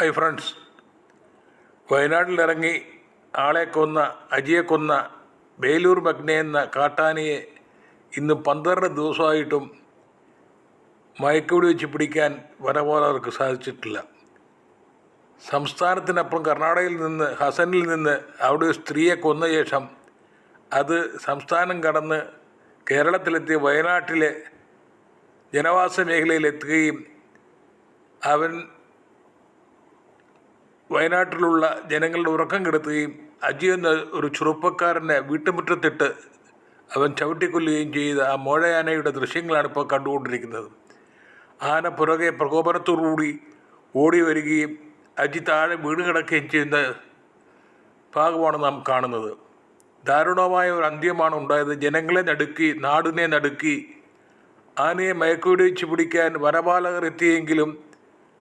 Hi friends വയനാട്ടിലിറങ്ങി ആളെ കൊന്ന അജിയെ കൊന്ന ബേലൂർ മഗ്നെ എന്ന കാട്ടാനയെ ഇന്ന് പന്ത്രണ്ട് ദിവസമായിട്ടും മയക്കുവെടി വെച്ച് പിടിക്കാൻ വനപാലകർക്ക് സാധിച്ചിട്ടില്ല. സംസ്ഥാനത്തിനപ്പുറം കർണാടകയിൽ നിന്ന് ഹസനിൽ നിന്ന് അവിടെ ഒരു സ്ത്രീയെ കൊന്ന ശേഷം അത് സംസ്ഥാനം കടന്ന് കേരളത്തിലെത്തിയ വയനാട്ടിലെ ജനവാസ മേഖലയിലെത്തുകയും അവൻ വയനാട്ടിലുള്ള ജനങ്ങളുടെ ഉറക്കം കെടുത്തുകയും അജി എന്ന ഒരു ചെറുപ്പക്കാരനെ വീട്ടുമുറ്റത്തിട്ട് അവൻ ചവിട്ടിക്കൊല്ലുകയും ചെയ്ത ആ മോഴയാനയുടെ ദൃശ്യങ്ങളാണ് ഇപ്പോൾ കണ്ടുകൊണ്ടിരിക്കുന്നത്. ആന പുറകെ പ്രകോപനത്തോടുകൂടി ഓടി വരികയും അജി താഴെ വീണ് കിടക്കുകയും ചെയ്യുന്ന ഭാഗമാണ് നാം കാണുന്നത്. ദാരുണമായ ഒരു അന്ത്യമാണ് ഉണ്ടായത്. ജനങ്ങളെ നടുക്കി നാടിനെ നടുക്കി ആനയെ മയക്കുവെടി വെച്ച് പിടിക്കാൻ വനപാലകർ എത്തിയെങ്കിലും